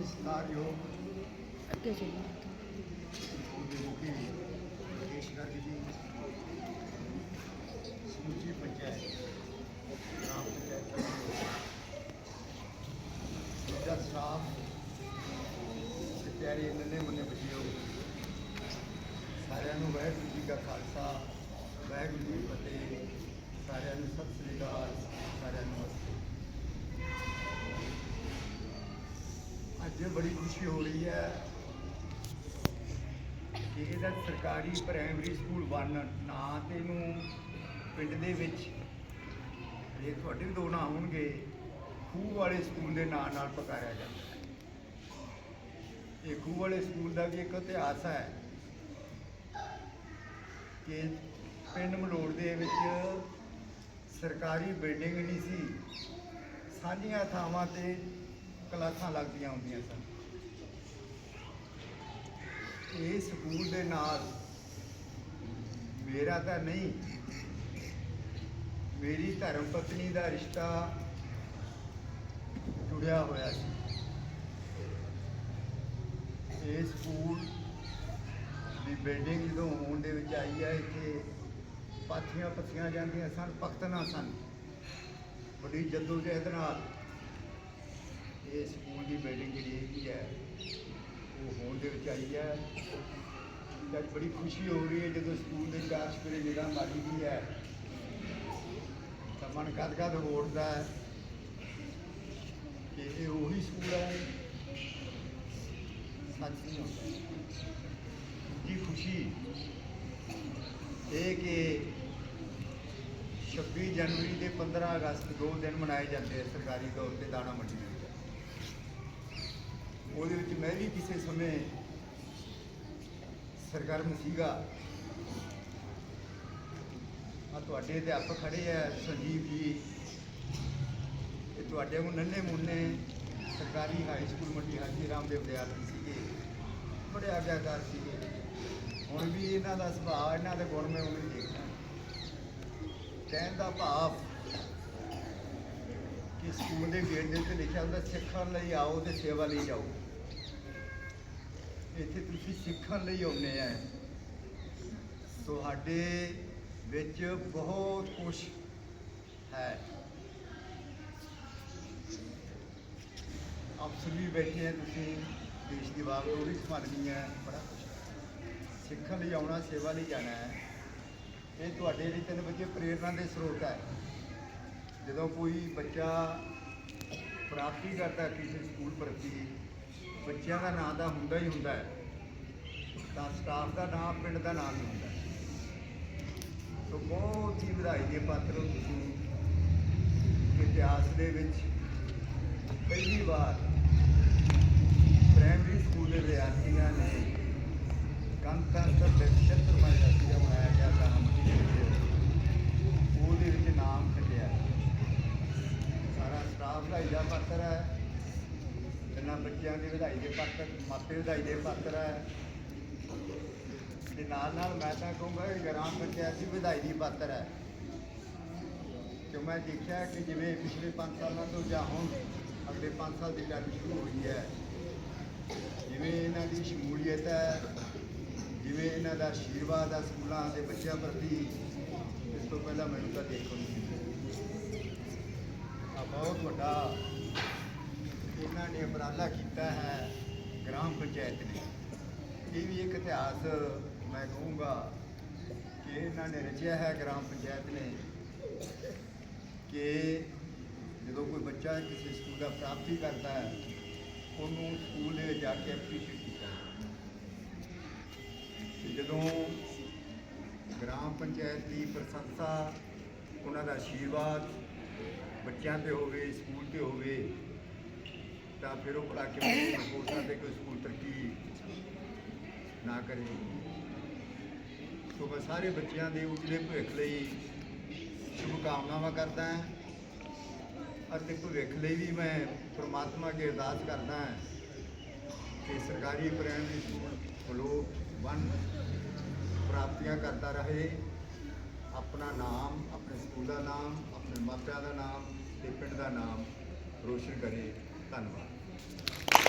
ਹੀ ਸਤਿਕਾਰਯੋਗ ਅੱਗੇ ਚੱਲੋ ਉਹਦੇ ਮੁਖੀ ਰਕੇਸ਼ ਗਰਗ ਜੀ ਸਮੁੱਚੀ ਪੰਚਾਇਤ ਗ੍ਰਾਮ ਪੰਚਾਇਤ ਦਾ ਸਟਾਫ ਤੇ ਨੰਨੇ ਮੁੰਨੇ ਬੱਚਿਓ ਸਾਰਿਆਂ ਨੂੰ ਵਾਹਿਗੁਰੂ ਜੀ ਕਾ ਖਾਲਸਾ ਵਾਹਿਗੁਰੂ ਜੀ ਕੀ ਫਤਿਹ, ਸਾਰਿਆਂ ਨੂੰ ਸਤਿ ਸ੍ਰੀ ਅਕਾਲ, ਸਾਰਿਆਂ ਨੂੰ ਨਮਸਤੇ ਅੱਜ ਬੜੀ ਖੁਸ਼ੀ ਹੋ ਰਹੀ ਹੈ ਕਿ ਇਹਦਾ ਸਰਕਾਰੀ ਪ੍ਰਾਇਮਰੀ ਸਕੂਲ ਬਣਨ, ਨਾਂ ਤੇ ਇਹਨੂੰ ਪਿੰਡ ਦੇ ਵਿੱਚ ਜੇ ਤੁਹਾਡੇ ਵੀ ਦੋ ਨਾਂ ਹੋਣਗੇ, ਖੂਹ ਵਾਲੇ ਸਕੂਲ ਦੇ ਨਾਂ ਨਾਲ ਪਕਾਇਆ ਜਾਂਦਾ ਹੈ। ਇਹ ਖੂਹ ਵਾਲੇ ਸਕੂਲ ਦਾ ਵੀ ਇੱਕ ਇਤਿਹਾਸ ਹੈ ਕਿ ਪਿੰਡ ਮਲੋੜ ਦੇ ਵਿੱਚ ਸਰਕਾਰੀ ਬਿਲਡਿੰਗ ਨਹੀਂ ਸੀ, ਸਾਂਝੀਆਂ ਥਾਵਾਂ ਤੇ ਕਲਾਸਾਂ ਲੱਗਦੀਆਂ ਹੁੰਦੀਆਂ ਸਨ। ਇਹ ਸਕੂਲ ਦੇ ਨਾਲ ਮੇਰਾ ਤਾਂ ਨਹੀਂ, ਮੇਰੀ ਧਰਮ ਪਤਨੀ ਦਾ ਰਿਸ਼ਤਾ ਜੁੜਿਆ ਹੋਇਆ ਸੀ। ਇਹ ਸਕੂਲ ਦੀ ਬਿਲਡਿੰਗ ਜਦੋਂ ਹੋਣ ਦੇ ਵਿੱਚ ਆਈ ਹੈ, ਇੱਥੇ ਪਾਥੀਆਂ ਪੱਥੀਆਂ ਜਾਂਦੀਆਂ ਸਨ ਪਖਤਨਾ ਸਨ। ਬੜੀ ਜਦੋਜਹਿਦ ਨਾਲ ਇਹ ਸਕੂਲ ਦੀ ਬਿਲਡਿੰਗ ਜਿਹੜੀ ਹੈਗੀ ਹੈ, ਉਹ ਹੋਣ ਦੇ ਵਿੱਚ ਆਈ ਹੈ। ਤੇ ਅੱਜ ਬੜੀ ਖੁਸ਼ੀ ਹੋ ਰਹੀ ਹੈ ਜਦੋਂ ਸਕੂਲ ਦੇ ਚਾਰ ਸਪਰੇ ਜਿਹੜਾ ਮਾਰੀ ਗਈ ਹੈ। ਤਾਂ ਮਨ ਕਦ ਕਦ ਹੋੜਦਾ ਹੈ ਕਿ ਇਹ ਉਹੀ ਸਕੂਲ ਹੈ। ਸੱਚ ਨਹੀਂ ਹੁੰਦਾ। ਜੀ ਖੁਸ਼ੀ? ਇਹ ਕਿ 26 ਜਨਵਰੀ ਦੇ 15 ਅਗਸਤ ਦੋ ਦਿਨ ਮਨਾਏ ਜਾਂਦੇ ਆ ਸਰਕਾਰੀ ਤੌਰ ਤੇ ਦਾਣਾ ਮੰਡੀ ਦੇ ਉਹਦੇ ਵਿੱਚ ਮੈਂ ਵੀ ਕਿਸੇ ਸਮੇਂ ਸਰਗਰਮ ਸੀਗਾ। ਆ ਤੁਹਾਡੇ ਅਧਿਆਪਕ ਖੜੇ ਆ, ਸੰਜੀਵ ਜੀ। ਇਹ ਤੁਹਾਡੇ ਨੂੰ ਨੰਨੇ ਮੁੰਨੇ ਸਰਕਾਰੀ ਹਾਈ ਸਕੂਲ ਮੰਡੀ ਹਾਜੀ ਰਾਮ ਦੇ ਵਿਦਿਆਰਥੀ ਸੀਗੇ। ਬੜੇ ਆਗਿਆਕਾਰ ਸੀਗੇ। ਹੁਣ ਵੀ ਇਹਨਾਂ ਦਾ ਸੁਭਾਅ, ਇਹਨਾਂ ਦੇ ਗੁਣ ਮੈਂ ਉਹਨੂੰ ਦੇਖਦਾ। ਕਹਿਣ ਦਾ ਭਾਵ ਕਿ ਸਕੂਲ ਦੇ ਗੇਟ ਦੇ ਉੱਤੇ ਲਿਖਿਆ ਹੁੰਦਾ ਸਿੱਖਣ ਲਈ ਆਓ ਤੇ ਸੇਵਾ ਲਈ ਜਾਓ। ਇੱਥੇ ਤੁਸੀਂ ਸਿੱਖਣ ਲਈ ਆਉਂਦੇ ਆ। ਤੁਹਾਡੇ ਵਿੱਚ ਬਹੁਤ ਕੁਝ ਹੈ। ਅਫਸਰ ਵੀ ਬੈਠੇ ਆ ਤੁਸੀਂ, ਦੇਸ਼ ਦੀ ਬਾਗਡੋਰੀ ਸੰਭਾਲਣੀ ਹੈ ਬੜਾ ਕੁਛ। ਸਿੱਖਣ ਲਈ ਆਉਣਾ, ਸੇਵਾ ਲਈ ਜਾਣਾ ਹੈ। ਇਹ ਤੁਹਾਡੇ ਲਈ ਤਿੰਨ ਬੱਚੇ ਪ੍ਰੇਰਨਾ ਦੇ ਸਰੋਤ ਹੈ। ਜਦੋਂ ਕੋਈ ਬੱਚਾ ਪ੍ਰਾਪਤੀ ਕਰਦਾ, ਕਿਸੇ ਸਕੂਲ ਪ੍ਰਤੀ ਬੱਚਿਆਂ ਦਾ ਨਾਂ ਤਾਂ ਹੁੰਦਾ ਹੀ ਹੁੰਦਾ ਹੈ। ਤਾਂ ਸਟਾਫ ਦਾ ਨਾਮ ਪਿੰਡ ਦਾ ਨਾਮ ਹੀ ਹੁੰਦਾ। ਹੈ ਸੋ ਬਹੁਤ ਹੀ ਵਧਾਈ ਦੇ ਪਾਤਰ ਹੋ ਤੁਸੀਂ। ਇਤਿਹਾਸ ਦੇ ਵਿੱਚ ਪਹਿਲੀ ਵਾਰ ਪ੍ਰਾਇਮਰੀ ਸਕੂਲ ਦੇ ਵਿਦਿਆਰਥੀਆਂ ਨੇ ਗਣਤੰਤਰ ਦਿਵਸ ਛਤਰਮਾ ਜਿਹੜਾ ਮਨਾਇਆ ਗਿਆ ਤਾਂ ਉਹਦੇ ਵਿੱਚ ਨਾਮ ਖੱਟਿਆ। ਸਾਰਾ ਸਟਾਫ ਦਾ ਇਹਦਾ ਪਾਤਰ ਹੈ। ਇਹਨਾਂ ਬੱਚਿਆਂ ਦੀ ਵਧਾਈ ਦੇ ਪਾਤਰ, ਮਾਪੇ ਵਧਾਈ ਦੇ ਪਾਤਰ ਹੈ। ਤੇ ਨਾਲ ਨਾਲ ਮੈਂ ਤਾਂ ਕਹੂੰਗਾ ਕਿ ਗ੍ਰਾਮ ਪੰਚਾਇਤ ਦੀ ਵਧਾਈ ਦੀ ਪਾਤਰ ਹੈ। ਕਿ ਮੈਂ ਦੇਖਿਆ ਕਿ ਜਿਵੇਂ ਪਿਛਲੇ 5 ਸਾਲਾਂ ਤੋਂ ਜਾਂ ਹੁਣ ਅਗਲੇ 5 ਸਾਲ ਦੀ ਗੱਲ ਸ਼ੁਰੂ ਹੋਈ ਹੈ। ਜਿਵੇਂ ਇਹਨਾਂ ਦੀ ਸ਼ਮੂਲੀਅਤ ਹੈ, ਜਿਵੇਂ ਇਹਨਾਂ ਦਾ ਆਸ਼ੀਰਵਾਦ ਆ ਸਕੂਲਾਂ ਦੇ ਬੱਚਿਆਂ ਪ੍ਰਤੀ, ਇਸ ਤੋਂ ਪਹਿਲਾਂ ਮੈਨੂੰ ਤਾਂ ਦੇਖਣ ਨੂੰ ਨਹੀਂ ਮਿਲਿਆ। ਆ ਬਹੁਤ ਵੱਡਾ ਇਹਨਾਂ ਨੇ ਉਪਰਾਲਾ ਕੀਤਾ ਹੈ, ਗ੍ਰਾਮ ਪੰਚਾਇਤ ਨੇ। ਇਹ ਵੀ ਇੱਕ ਇਤਿਹਾਸ ਮੈਂ ਕਹੂੰਗਾ ਕਿ ਇਹਨਾਂ ਨੇ ਰਚਿਆ ਹੈ ਗ੍ਰਾਮ ਪੰਚਾਇਤ ਨੇ ਕਿ ਜਦੋਂ ਕੋਈ ਬੱਚਾ ਕਿਸੇ ਸਕੂਲ ਦਾ ਪ੍ਰਾਪਤੀ ਕਰਦਾ ਹੈ, ਉਹਨੂੰ ਸਕੂਲ ਦੇ ਜਾ ਕੇ ਐਪਰੀਸ਼ੀਏਟ ਕੀਤਾ ਤੇ ਜਦੋਂ ਗ੍ਰਾਮ ਪੰਚਾਇਤ ਦੀ ਪ੍ਰਸ਼ੰਸਾ, ਉਹਨਾਂ ਦਾ ਆਸ਼ੀਰਵਾਦ ਬੱਚਿਆਂ ਤੇ ਹੋਵੇ, ਸਕੂਲ ਤੇ ਹੋਵੇ ਤਾਂ ਫਿਰ ਉਹ ਪੜਾ ਕੇ ਹੋ ਸਕਦਾ ਕਿ ਸਕੂਲ ਤਰੱਕੀ ਨਾ ਕਰੇ। ਸੋ ਮੈਂ ਸਾਰੇ ਬੱਚਿਆਂ ਦੇ ਉਜਲੇ ਭਵਿੱਖ ਲਈ ਸ਼ੁਭ ਕਾਮਨਾਵਾਂ ਕਰਦਾ ਹਾਂ ਅਤੇ ਭਵਿੱਖ ਲਈ ਵੀ ਮੈਂ ਪ੍ਰਮਾਤਮਾ ਅੱਗੇ ਅਰਦਾਸ ਕਰਦਾ ਹਾਂ ਕਿ ਸਰਕਾਰੀ ਪ੍ਰਾਇਮਰੀ ਸਕੂਲ ਫਲੋ ਵਨ ਪ੍ਰਾਪਤੀਆਂ ਕਰਦਾ ਰਹੇ। ਆਪਣਾ ਨਾਮ, ਆਪਣੇ ਸਕੂਲ ਦਾ ਨਾਮ, ਆਪਣੇ ਮਾਪਿਆਂ ਦਾ ਨਾਮ ਤੇ ਪਿੰਡ ਦਾ ਨਾਮ ਰੋਸ਼ਨ ਕਰੇ। ਧੰਨਵਾਦ।